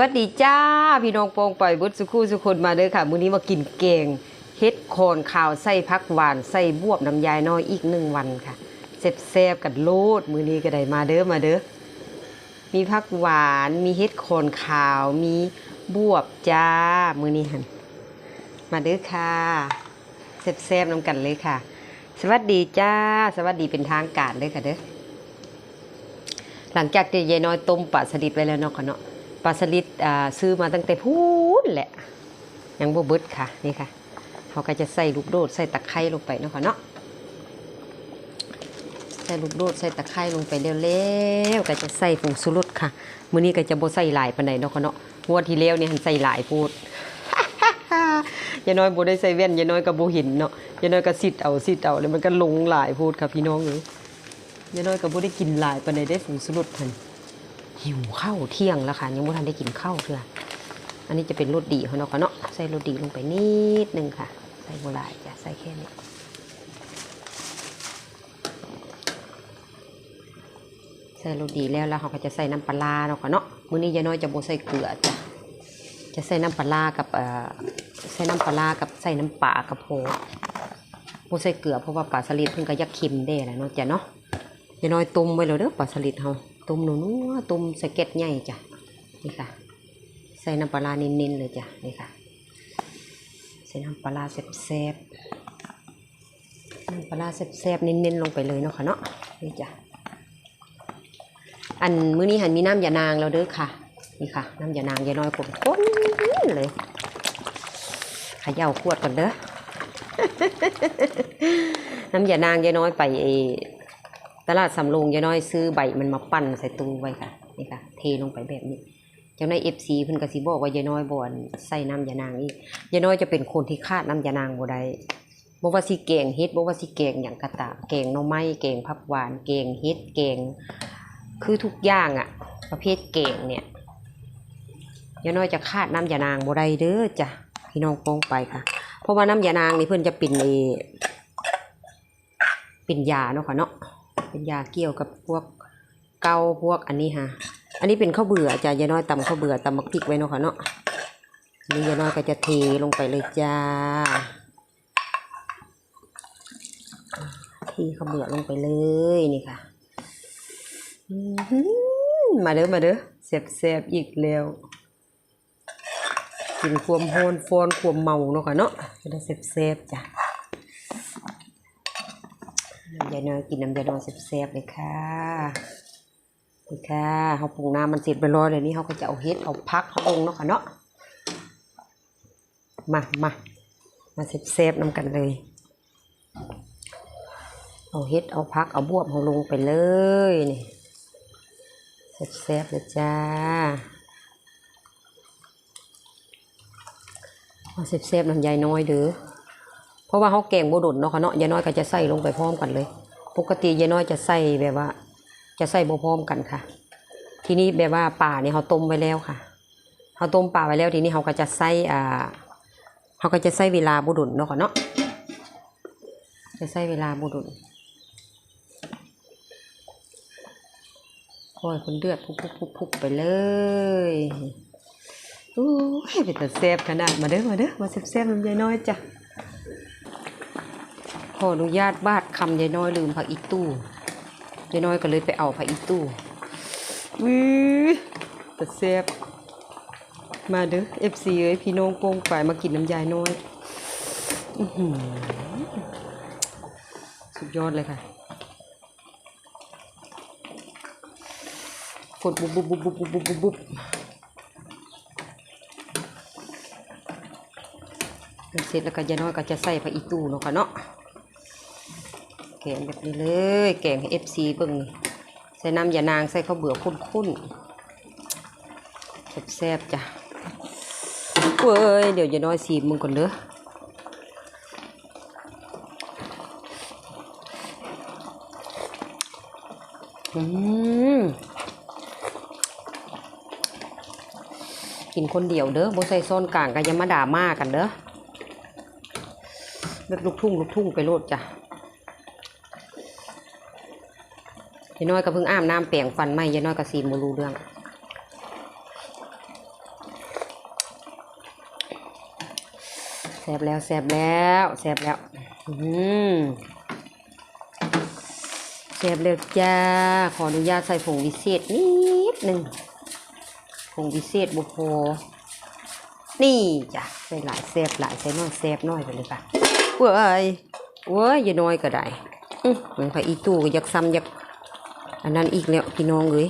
วัสดีจ้า พี่น้องโปงปล่อยบุตรสุขุสุคนมาเด้อค่ะ มื้อนี้มากินแกงเฮ็ดโคนข่าวใส่พักหวานใส่บวบน้ำยายน้อยอีกหนึ่งวันค่ะแซ่บๆกันโลดมื้อนี้ก็ได้มาเด้อมาเด้อมีพักหวานมีเฮ็ดโคนข่าวมีบวบจ้ามื้อนี้หันมาเด้อค่ะแซ่บๆนํกันเลยค่ะ สวัสดีจ้า สวัสดีเป็นทางการเลยค่ะเด้อหลังจากที่ยายน้อยต้มปลาสลิดไว้แล้วเนาะค่ะเนาะ ปลาสลิดอ่าซื้อมาตั้งแต่พูนแหละยังบ่เบิดค่ะนี่ค่ะเขาก็จะใส่ลูกโดดใส่ตะไคร้ลงไปเนาะค่ะเนาะใส่ลูกโดดใส่ตะไคร้ลงไปเร็วๆก็จะใส่ผงชูรสค่ะมื้อนี้ก็จะบ่ใส่หลายปานใดเนาะค่ะเนาะงวดที่แล้วนี่หันใส่หลายพูดยายน้อยบ่ได้ใส่แว่นยายน้อยก็บ่เห็นเนาะยายน้อยก็ซิดเอาซิดเอาแล้วมันก็ลงหลายพูดค่ะพี่น้องเอ้ยยายน้อยก็บ่ได้กินหลายปานใดได้ฝูงสรุดพัน หิวข้าวเที่ยงแล้วค่ะยังบ่ทันได้กินข้าวเทื่ออันนี้จะเป็นรสดีของเนาะค่ะเนาะใส่รสดีลงไปนิดนึงค่ะ ใส่บ่หลายจ้ะใส่แค่นี้ใส่รสดีแล้วแล้วเราก็จะใส่น้ำปลาเนาะค่ะเนาะมื้อนี้ยายน้อยจะบ่ใส่เกลือจ้ะจะใส่น้ำปลากับเอ่อใส่น้ำปลากับใส่น้ำปลากับโพบ่ใส่เกลือเพราะว่าปลาสลิดเพิ่นก็ยักเค็มได้แหละเนาะจ้ะเนาะย่าน้อยต้มไว้แล้วเด้อปลาสลิดเฮา ตุ้มหนูนัวต้มสเก็ดใหญ่จ้ะนี่ค่ะ ใส่น้ำปลาเน้นๆเลยจ้ะนี่ค่ะ ใส่น้ำปลาแซ่บๆน้ำปลาแซ่บๆเน้นๆลงไปเลยเนาะค่ะเนาะนี่จ้ะอันมื้อนี้หันมีน้ำยานางแล้วเด้อค่ะนี่ค่ะ น้ำยานางยายน้อยผมก้นเลยขย่าขวดก่อนเด้อน้ำยานางยายน้อยไปเอ ตลาดสำโรงยายน้อยซื้อใบมันมาปั้นใส่ตู้ไว้ค่ะนี่ค่ะ เทลงไปแบบนี้จังในเอฟซีเพิ่นก็สิบอกว่ายายน้อยบ่อนใส่น้ำยานางอีกยายน้อยจะเป็นคนที่คาดน้ำยานางบ่ได้บ่ว่าสิแกงเฮ็ดบ่ว่าสิแกงหยังก็ตามแกงหน่อไม้แกงผักหวานแกงเฮ็ดแกงคือทุกอย่างอะประเภทแกงเนี่ยยายน้อยจะคาดน้ำยานางบ่ได้เด้อจ้ะพี่น้องปองไปค่ะ เพราะว่าน้ำยานางนี่เพิ่นจะเป็นเอเป็นยาเนาะค่ะเนาะ เป็นยาเกี่ยวกับพวกเกาพวกอันนี้ฮะอันนี้เป็นข้าวเบื่อจ้ะยายน้อยตำข้าวเบื่อตำมักพริกไว้เนาะค่ะเนาะนี่ยายน้อยก็จะเทลงไปเลยจ้าทีข้าวเบื่อลงไปเลยนี่ค่ะอื้อหือมาเด้อมาเด้อเสียบเสบอีกแล้วกินความโฮนฟอนความเมาเนาะค่ะเนาะจะได้เสียบเสบจ้ะ น้ำยาน้อยกินน้ำยานอยแซ่บๆเลยค่ะนี่ค่ะเขาปรุงน้ำมันเสร็จไปรอยเลยนี่เขาก็จะเอาเฮ็ดเอาพักเขาลงเนาะค่ะเนาะมามามาแซ่บๆน้ำกันเลย เอาเฮ็ดเอาพักเอาบวบเขาลงไปเลยนี่แซ่บๆเลยจ้าเอาแซ่บๆน้ำยายน้อยเด้อ เพราะว่าเขาแกงบ่ดนเนาะค่ะเนาะยายน้อยก็จะใส่ลงไปพร้อมกันเลย ปกติยายน้อยจะใส่แบบว่า จะใส่บ่พร้อมกันค่ะ ทีนี้แบบว่าป่าเนี่ยเขาต้มไว้แล้วค่ะเขาต้มป่าไว้แล้วทีนี้เขาก็จะใส่อ่าเขาก็จะใส่เวลาบ่ดนเนาะค่ะเนาะจะใส่เวลาบ่ดนโอ้ยคนเดือดพุบๆๆไปเลยโอ้ยเป็นแต่แซ่บขนาดมาเด้อมาเด้อมาแซ่บๆน้ำยายน้อยจ้ะ ขออนุญาตบาดคำยายน้อยลืมผักอีตู้ยายน้อยก็เลยไปเอาผักอีตู้วิแต่แซ่บมาเด้อเอฟซีเอ้ยพี่น้องโป้งฝ่ายมากินน้ำยายน้อยสุดยอดเลยค่ะกดบุบบุบบุบบุบบุบบุบบุบเสร็จแล้วก็ยายน้อยก็จะใส่ผักอีตู้เนาะค่ะเนาะ แกงแบบนี้เลย แกงเอฟซีเบิ่งใส่น้ำยานางใส่ข้าวเบื่อข้นๆแซ่บๆจ้ะเว้ยเดี๋ยวจะน้อยสีมึงก่อนเด้ออืมกินคนเดียวเด้อบ่ใส่ซ้อนกลางก็ยังมาด่ามากันเด้อแบบลูกทุ่งลูกทุ่งไปโลดจ้ะ ยน้อยก็เพิ่งอาบน้ำแปลงฟันไม่ยายน้อยก็ซีมรู้เรื่องแสบแล้วแสบแล้วแสบแล้วอืมแสบเลยจ้า ขออนุญาตใส่ผงวิเศษนิดหนึ่งผงวิเศษบุพอนี่จ้ะใส่หลายแสบหลายใส่น้อยแสบน้อยไปเลยปะเว้ยเว้ยยายน้อยก็ได้เหมือนไปอีตู้ก็ยักซ้ำยัก อันนั้นอีกแล้วพี่น้องเอ้ย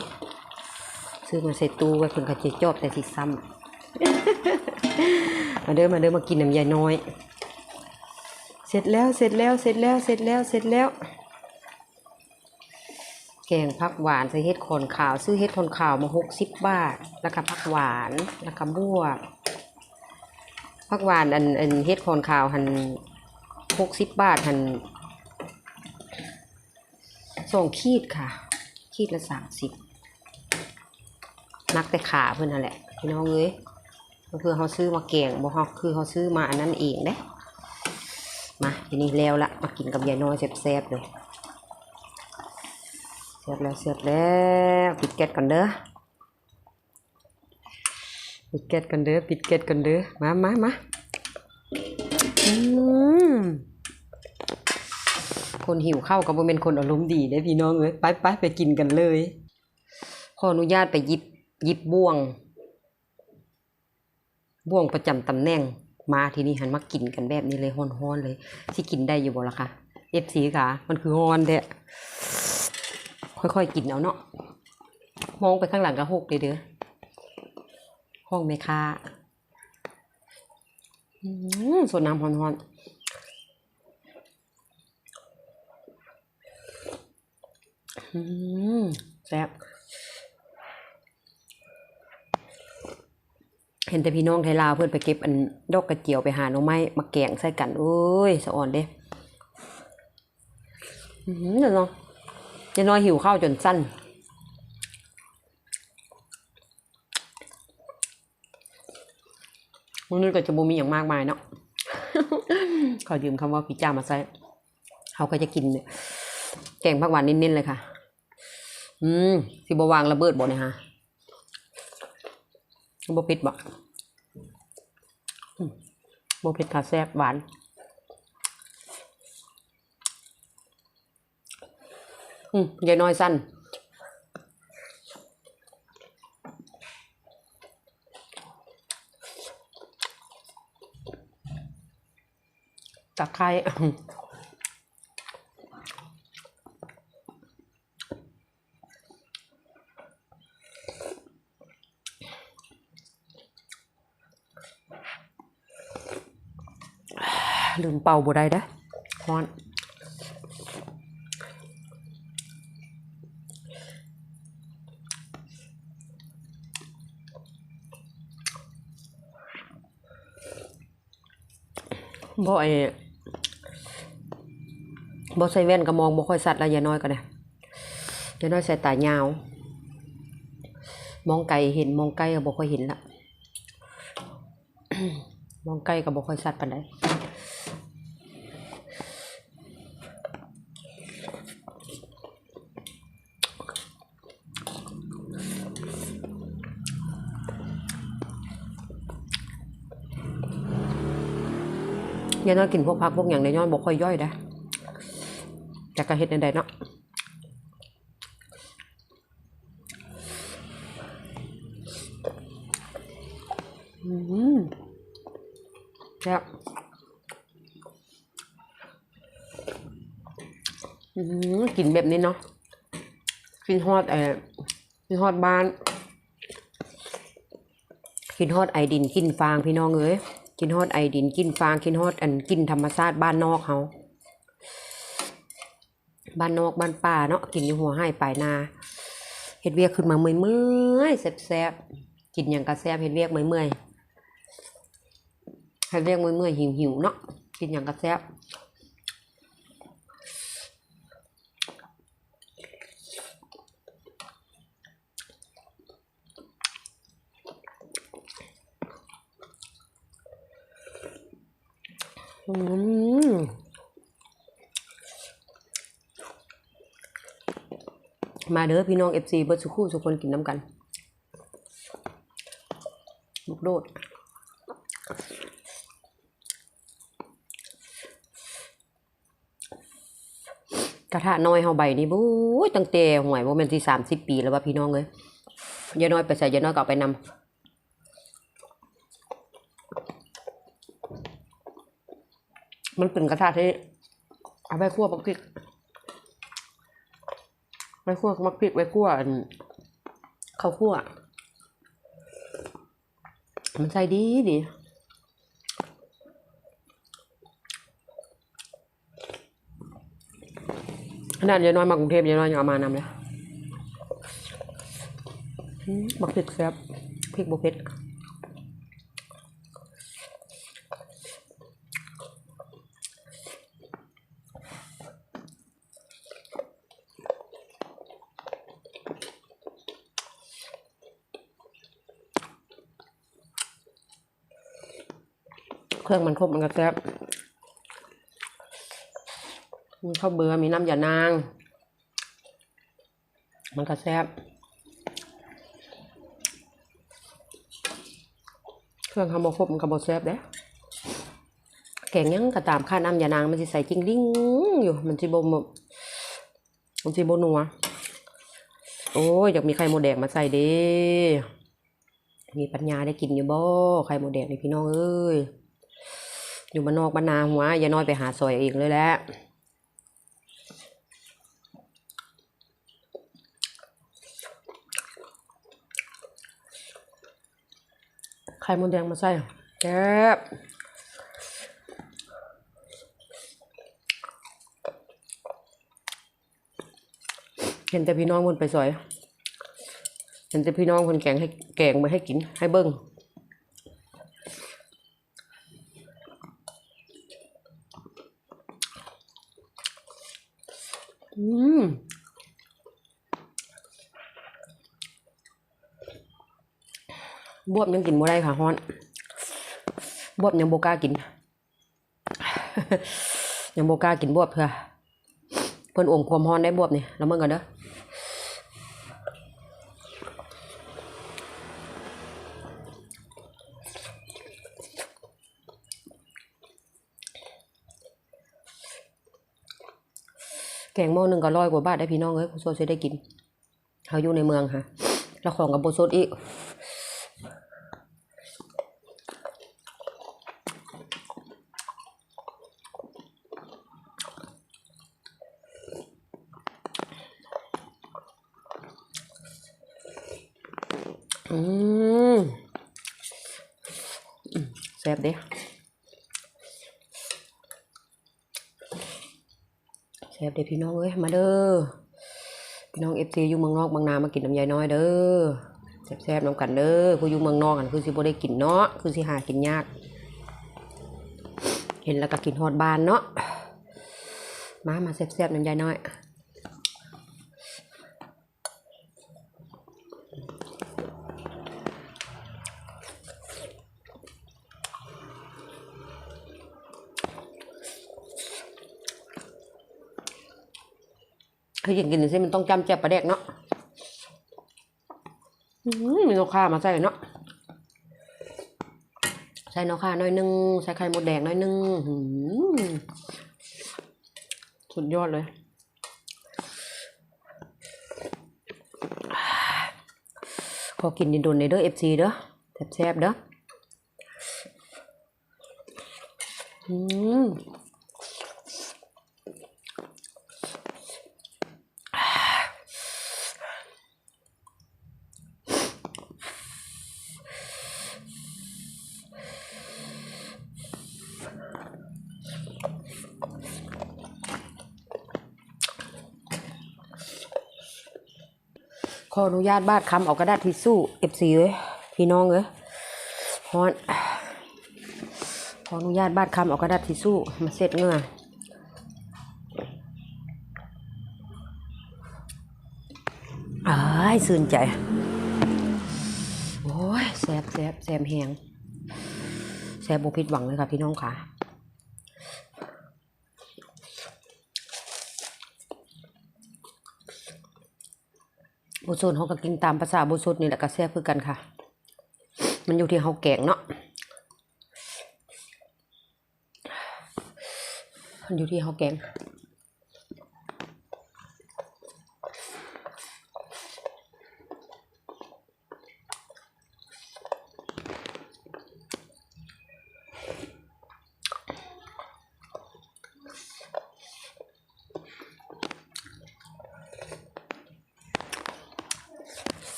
ซื้อมาใส่ตู้ไว้เพิ่นก็จะจอบแต่สิซ้ำมาเด้อมาเด้อมากินน้ำยาน้อย เสร็จแล้วเสร็จแล้วเสร็จแล้วเสร็จแล้วเสร็จแล้ว แกงผักหวานใส่เห็ดขอนขาว ซื้อเห็ดขอนขาวมาหกสิบบาทแล้วก็ผักหวานแล้วก็บวบผักหวานอันอันเห็ดขอนขาวหันหกสิบบาทหันสองขีดค่ะ ขีดละสามสิบนักแต่ขาเพื่อนนั่นแหละพี่น้องเอ้ยก็คือเขาซื้อมาแกงบ่เขาคือเขาซื้อมาอันนั้นเองเด้มาทีนี้แล้วละมากินกับยายน้อยแซ่บๆเลยเสร็จแล้วเสร็จแล้วปิดแก๊สกันเด้อปิดแก๊สกันเด้อปิดแก๊สกันเด้อมามามาอืม คนหิวข้าวก็บ่เป็นคนอารมณ์ดีเด้พี่น้องเอ้ยไปไปไปกินกันเลย ขออนุญาตไปหยิบหยิบบ่วง บ่วงประจำตำแหน่ง มาทีนี้หันมากินกันแบบนี้เลยฮ้อนๆเลยสิกินได้อยู่บ่ล่ะคะเอฟซีค่ะ มันคือฮ้อนแท้ค่อยๆกินเอาเนาะมองไปข้างหลังก็หกเลยเด้อห้องแม่ค้าอืมสดน้ำฮ้อนๆ อืมแซ่บเห็นแต่พี่น้องไทยลาวเพื่อนไปเก็บอันดอกกระเจียวไปหาหน่อไม้มาแกงใส่กันโอ้ยสะอ่อนเด้อือหือเดี๋ยวเนาะจะน้อยหิวข้าวจนสั้นมื้อนี้ก็จะบ่มีอย่างมากมายเนาะขอยืมคำว่าพี่จ้ามาใส่เขาก็จะกินเนี่ย แกงผักหวานเน้นๆเลยค่ะ อืมสิบวางระเบิดบ่เนี่ยฮะบ่เผ็ดบ่โมเผ็ดค่ะแซ่บหวานอืมยายน้อยสั้นตะไคร้ ลืมเป่าบ่ได้เด้อฮ้อนบ่ไอ้บ่ใส่แว่นก็มองบ่ค่อยสัดแล้วยายน้อยก็ได้ยายน้อยใส่ตายาว มองไกลเห็นมองใกล้ก็บ่ค่อยเห็นละมองใกล้ก็บ่ค่อยสัดปานใด ยายน้อยกินพวกพักพวกอย่างในย้อนบ่ค่อยย่อยได้แต่ก็เฮ็ดในใดเนาะอืมแล้วอืมกินแบบนี้เนาะกินฮอดเอ่อกินฮอดบ้านกินฮอดไอดินกินฟางพี่น้องเอ้ย กินฮอดไอดิน กินฟางกินฮอดอันกินธรรมชาติบ้านนอกเขาบ้านนอกบ้านป่าเนาะกินอยู่หัวให้ปลายนาเฮ็ดเวียกขึ้นมาเมื่อยๆแซ่บๆกินอย่างกระแซ่บเฮ็ดเวียกเมื่อยๆเฮ็ดเวียกเมื่อยๆหิวๆเนาะกินอย่างกระแซ่บ มาเด้อพี่น้องเอฟซีเบิร์ดสุขู่สุคนกินน้ำกันบุกโดดกระทะน้อยเฮาใบนี่บู๊ตั้งเต่ห่วยว่ามันที่สามสิบปีแล้วว่าพี่น้องเลยยาน้อยไปใส่ยาน้อยก็ไปนำ มันเป็นกระทะที่เอาไปคั่วมักพริกไปคั่วมักพริกไปคั่วข้าวคั่ว มันใส่ดีดีขนาดยายน้อยมากรุงเทพยายน้อยยังเอามานำเลยมักพริกแซ่บพริกบุเพ็ด เครื่องมันครบมันก็แซ่บมีข้าวเบื่อมีน้ำยานาง มันก็แซ่บเครื่องทำบครบมันก็บแซ่บเด้แกงยังก็ตามข้าน้ำยานางมันสิใส่จริงดิ้งอยู่มันสิบ่มมันสิบ่นัวโอ้ยอยากมีไข่โมดแดงมาใส่เด้มีปัญญาได้กินอยู่บ่ไข่โมดแดงนี่พี่น้องเอ้ย อยู่บ้านนอกบ้านนาหัวอย่าน้อยไปหาซอยเองเลยแหละไข่มดแดงมาใส่แซ่บเห็นแต่พี่น้องคนไปซอย เห็นแต่พี่น้องคนแกงให้แกงมาให้กินให้เบิ้ง อืมบวบยังกินบ่ได้ค่ะฮอนบวบยังโบกล้ากิน ยังโบกล้ากินบวบเพื่อเพื่อนอมความฮอนได้บวบนี่แล้วเมื่อกันเด้อ แกงหม้อหนึ่งก็ร้อยกว่าบาทได้พี่น้องเอ้ยผู้โซจะได้กินเขาอยู่ในเมืองค่ะแล้วของกับโบสดอีก อืมอืมแซ่บเด้แซ่บ เด้พี่น้องเอ้ยมาเด้อพี่น้องเอฟซีอยู่เมืองนอกบางนามากินน้ำยายน้อยเด้อแซ่บๆน้ำกันเด้อผู้อยู่เมืองนอกกันคือสิบ่ได้กินเนาะคือสิหากินยาก เห็นแล้วก็กินฮอดบานเนาะมามาแซ่บๆน้ำยายน้อย คืออย่างกินนี่มันต้องจำแจ่บปลาแดกเนาะอืมมีนกข่ามาใส่เนาะใส่นกข่าน่อยหนึงใส่ไข่มดแดงน่อยหนึงหืมสุดยอดเลยขอกินดินโดนในเด้อเอฟซีเด้อแซ่บๆเด้ออืม ขออนุญาตบาดคำเอากระดาษทิชชู่เอฟซีเอ้ยพี่น้องเอ้ยฮอนขออนุญาตบาดคำเอากระดาษทิชชู่มาเสร็จเงื่ออ้ายสื่นใจ โอ้ยแซบแซบแซมแหงแซบบุพิดหวังเลยค่ะพี่น้องค่ะ บุษนเขาก็กินตามภาษาบุษนนี่แหละก็แซ่บคือกันค่ะ มันอยู่ที่เขาแกงเนาะมันอยู่ที่เขาแกง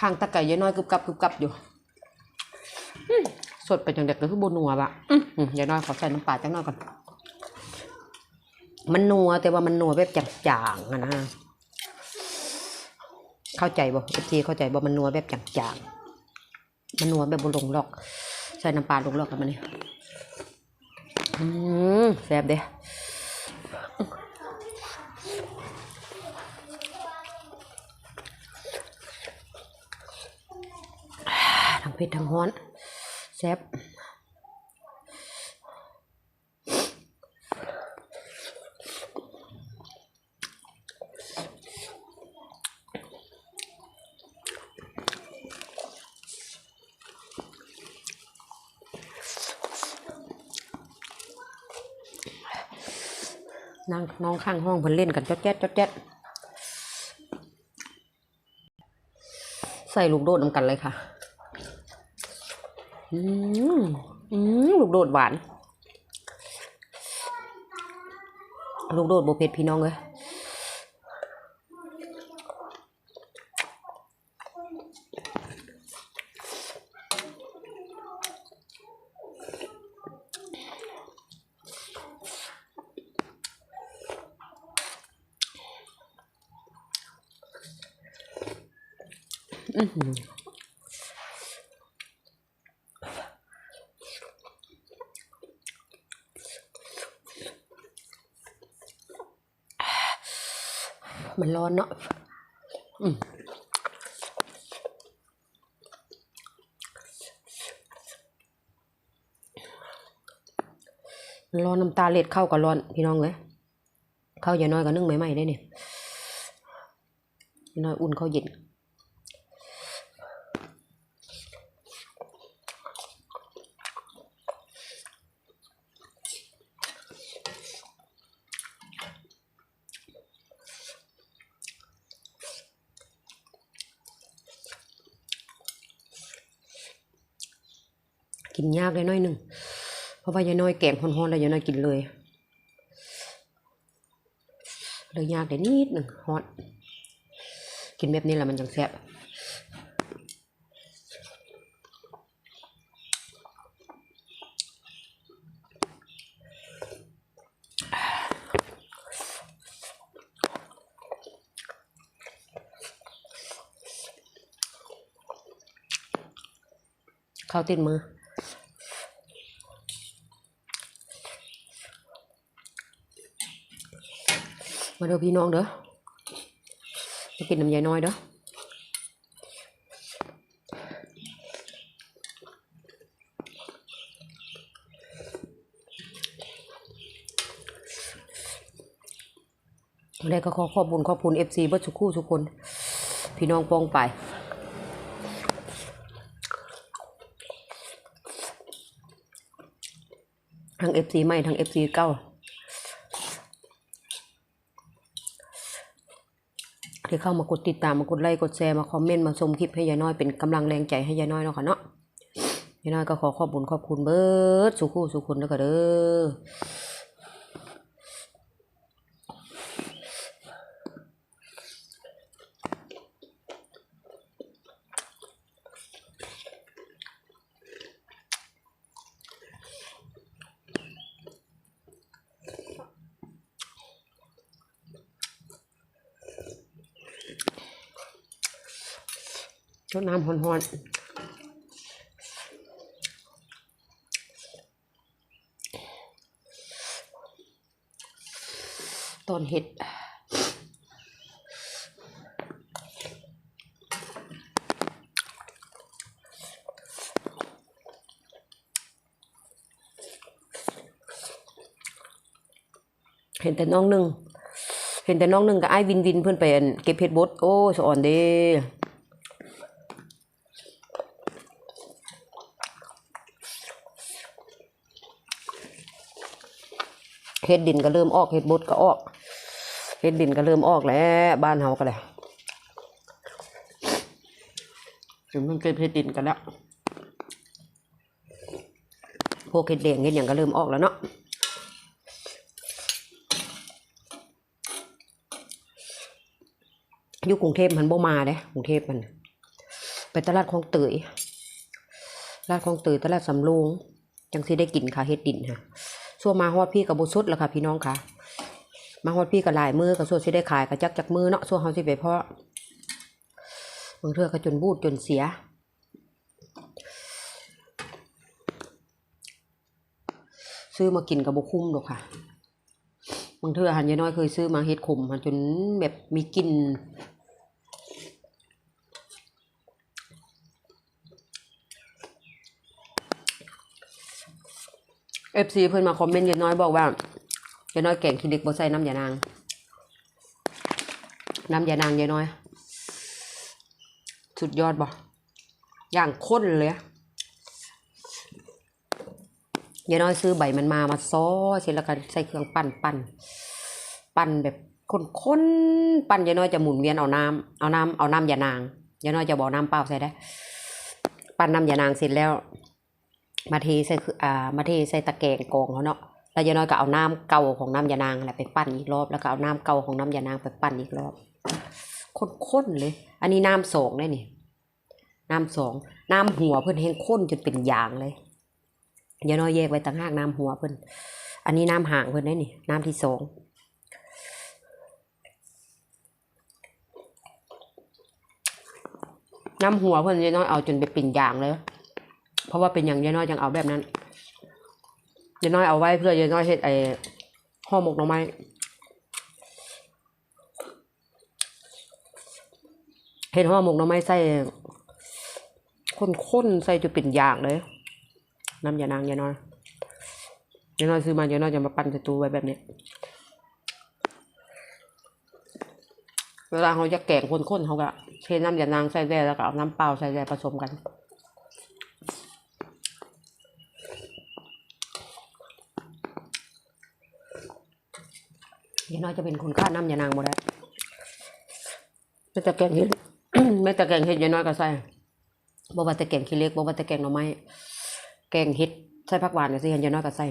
ข้างตะไก่ยายน้อยกึบกับกึบกับอยู่อืมสดไปจังเด็กก็คือโบนัวบะอืมอืมยายน้อยขอใส่น้ำปลาจังหน่อยก่อน มันนัวแต่ว่ามันนัวแบบจางๆอะนะเข้าใจบ่เอฟซีเข้าใจบ่มันนัวแบบจางๆมันนัวแบบบลงหรอก ใส่น้ำปลาลงหรอกกันมาเนี่ยอืมแซ่บเด้ทั้งเผ็ดทั้งฮ้อนแซ่บนั่งน้องข้างห้องเพิ่นเล่นกันจ๊อดแจ๊ดจ๊อดแจ๊ดใส่ลูกโดดน้ำกันเลยค่ะ อืมอืมลูกโดดหวาน ลูกโดดโบเผ็ดพี่น้องเลยอื้อหือมันร้อนเนาะอืมมันร้อนน้ำตา เล็ดเข้ากับร้อนพี่น้องเลยเข้าอย่าน้อยก็นึ่งใหม่ๆได้เนี่ยอย่น้อยอุ่นเข้าวเย็นกินยากเลยน้อยหนึ่ง ราะว่ายายน้อยแกงฮ้อนๆแล้วยายน้อยกินเลยเลยยากเลยนิดหนึ่งฮอตกินแบบนี้แหละมันจังแซ่บเข้าติดมือ มาเด้อพี่น้องเด้อมากินน้ำยายน้อยเด้อแล้ก็ขอขอบคุญขอบคุณเอฟซีเบิร์ดสุกคู่ทุกคน พี่น้องปองไปทั้งเอฟซีใหม่ทั้งเอฟซีเก่า ที่เข้ามากดติดตามมากดไลค์กดแชร์มาคอมเมนต์มาชมคลิปให้ยายน้อยเป็นกำลังแรงใจให้ยายน้อยเนาะค่ะเนาะยายน้อยก็ขอขอบคุณขอบคุณเบิร์ดสุคู่สุคุณแล้วก็เด้อ ดน้ำฮอนๆตอนเห็ดเห็นแต่น้องหนึ่ง เห็นแต่น้องหนึ่งกับไอ้วินวินเพื่อนไปเก็บเพชรบดโอ้สอ่อนเด้ เฮ็ดดินก็เริ่มออกเฮ็ดบดก็ออกเฮ็ดดินก็เริ่มออกแล้วบ้านเฮาก็เลยถึงมันเก็บเฮ็ดดินกันแล้วพวกเฮ็ดแดงเฮ็ดหยังก็เริ่มออกแล้วเนาะอยู่กรุงเทพมันบ่มาเด้กรุงเทพมัน ไปตลาดคลองเตยตลาดคลองเตยตลาดสำโรงจังสิได้กินค่ะเฮ็ดดินค่ะ ช่วงมาฮอดพี่กับบุสุดแล้วค่ะพี่น้องค่ะ มาฮอดพี่กับลายมือกับส่วนสิได้ขายกับจักจักมือเนาะส่วนเฮาสิไปเพาะบางเทื่อก็จนบูดจนเสียซื้อมากินกับบุคุ้มหรอกค่ะบางเทื่อหันยายน้อยเคยซื้อมาเฮ็ดขมหันจนแบบมีกลิ่น เอฟซีเพิ่อนมาคอมเมนต์ยายน้อยบอกว่ายายน้อยแกงขี้เหล็กบ่ใส่น้ำยานาง น้ำยานางยายน้อย สุดยอดบ่อย่างข้นเลยอะยายน้อยซื้อใบมันมามาซ้อเสร็จแล้วก็ใส่เครื่องปั่นปั่นปั่นแบบข้นๆปั่นยายน้อยจะหมุนเวียนเอาน้ำเอาน้ำเอาน้ำยานางยายน้อยจะบอกน้ำเปล่าใส่ได้ ปั่นน้ำยานางเสร็จแล้ว มาเทใส่คืออ่ามาเทใส่ตะแกรงกองเขาเนาะแล้วยายน้อยก็เอาน้ำเก่าของน้ำยานางแหละไปปั่นอีกรอบแล้วก็เอาน้ำเก่าของน้ำยานางไปปั่นอีกรอบข้นๆเลย อันนี้น้ำสองได้นี่น้ำสองน้ำหัวเพิ่อนแห้งข้นจนเป็นยางเลยยายน้อยแยกไว้ต่างหากน้ำหัวเพิ่อนอันนี้น้ำห่างเพิ่อนได้นี่น้ำที่สองน้ำหัวเพิ่อนยายน้อยเอาจนไปเป็นยางเลย เพราะว่าเป็นอย่างยายน้อยยังเอาแบบนั้นยายน้อยเอาไว้เพื่อยายน้อยเฮ็ดไอ้ห่อหมกหน่อไม้เฮ็ดห่อหมกหน่อไม้ใส่ข้นๆใส่จนเป็นยางเลยน้ำยานางยายน้อยยายน้อยซื้อมายายน้อยจะมาปั้นใส่ตู้ไว้แบบนี้เวลาเขาจะแกงข้นๆเขาก็เทน้ำยานางใส่แว่แล้วก็เอาน้ำเปล่าใส่แว่ผสมกัน ยายน้อยจะเป็นคนฆ่าน้ำยานางหมดแล้วไม่แต่แกงเห็ดไม่แต่แกงเห็ดยายน้อยก็ใส่บ่ว่าแต่แกงขี้เล็กบ่ว่าแต่แกงหน่อไม้แกงเห็ดใส่ผักหวานกับสิเห็นยายน้อยก็ใส่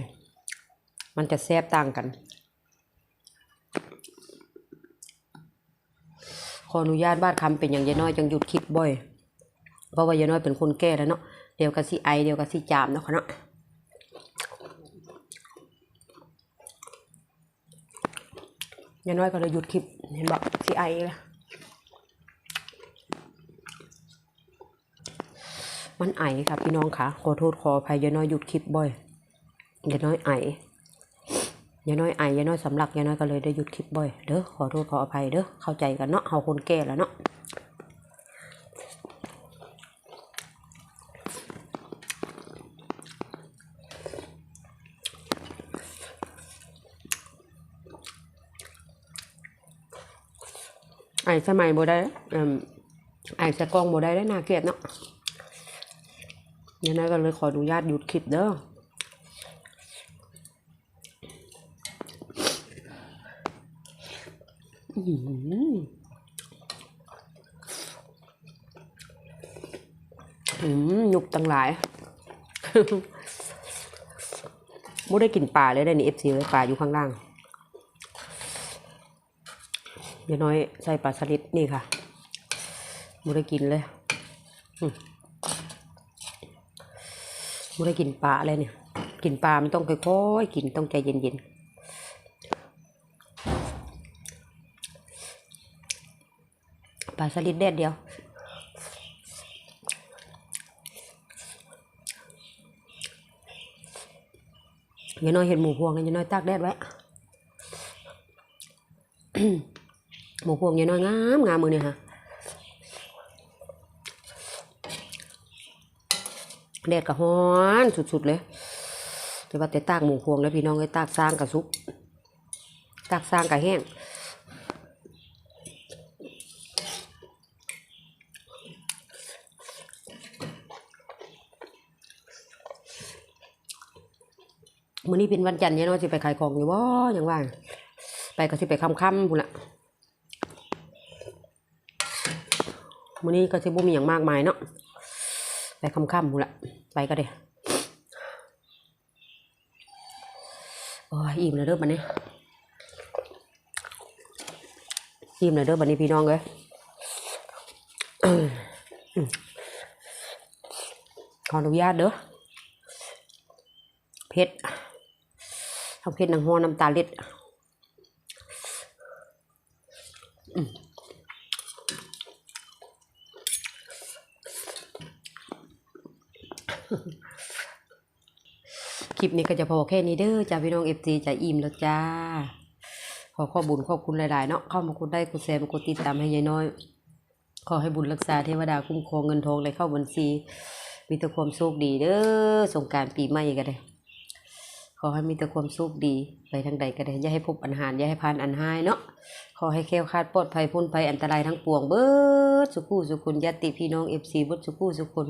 มันจะแซ่บต่างกัน ขออนุญาตบ้านคำเป็นอย่างยายน้อยจังหยุดคิดบ่อย เพราะว่ายายน้อยเป็นคนแก่แล้วเนาะเดี๋ยวก็สิไอเดี๋ยวก็สิจามเนาะค่ะเนาะ ยายน้อยก็เลยหยุดคลิป เห็นบอกสิไอละมันไอค่ะพี่น้องค่ะ ขอโทษขออภัยยายน้อยหยุดคลิปบ่อยยายน้อยไอยายน้อยไอยายน้อยสำลักยายน้อยก็เลยได้หยุดคลิปบ่อย เด้อ ขอโทษขออภัยเด้อ เข้าใจกันเนาะ เฮาคนแก่แล้วเนาะไอ สมัยบ่ได้เอิ่มไอใส่กล้องบ่ได้ได้น่าเกลียดเนาะยายน้ก็เลยขออนุญาตหยุดคลิปเด้ออื้อหืมหนุกตั้งหลายไม่ได้กินปลาเลยได้นี่เอฟซีเลยปลาอยู่ข้างล่าง ยายน้อยใส่ปลาสลิดนี่ค่ะไม่ได้กินเลยมไม่ได้กินปลาเลยเนี่ย กินปลามันต้องค่อยๆกินต้องใจเย็นๆปลาสลิดแดดเดียว ยายน้อยเห็นหมูพวงนะยายน้อยตากแดดไว้ หมูพวงยายน้อยงามงามมือเนี่ยค่ะแดดก็ฮ้อนสุดๆเลยแต่ว่าแต่ตากหมูพวงแล้วพี่น้องเลยตากสร้างกับซุปตากสร้างกับแห้งมื้อนี้เป็นวันจันทร์เนี่ยเนาะสิไปขายของอยู่บ่ยังว่า ไปก็สิไปค่ำๆพุ่นละ มื้อนี้ก็สิบ่มีหยังมากมายเนาะไปค่ำๆพุ่นละไปก็ได้โอ้ยอิ่มแล้วเด้อบัดนี้อิ่มแล้วเด้อบัดนี้พี่น้องเอ้ยขออนุญาตเด้อเผ็ดทั้งเผ็ดน้ำหัวน้ำตาเล็ด คลิปนี้ก็จะพอแค่นี้เด้อจ้าพี่น้องเอฟซีจะอิ่มแล้วจ้า ขอขอบุญขอบคุณหลาย ๆ เนาะเข้ามาคุณได้คุณแซมกดติดตามให้ยายน้อย ขอให้บุญรักษาเทวดาคุ้มครองเงินทองไหลเข้าบัญชี มีแต่ความสุขดีเด้อสงการปีใหม่ก็ได้ขอให้มีแต่ความสุขดีไปทางใดก็ได้อย่าให้พบอันหารอย่าให้พานอันหายเนาะขอให้แคล้วคลาดปลอดภัยพ้นภัยอันตรายทั้งปวงเบิดสุขูสุขุนญาติพี่น้องเอฟซีเบิดสุขูสุขุน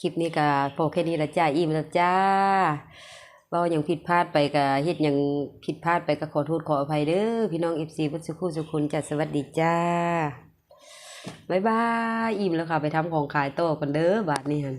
คลิปนี้ก็พอแค่นี้ละจ้าอิ่มละจ้าเราอย่างผิดพลาดไปก็เฮ็ดอย่างผิดพลาดไปก็ขอโทษขออภัยเด้อพี่น้องเอฟซีเบิดสุขูสุขุนจัดสวัสดีจ้าบ๊ายบายอิ่มแล้วค่ะไปทำของขายโต่อกันเด้อบาทนี่ฮะ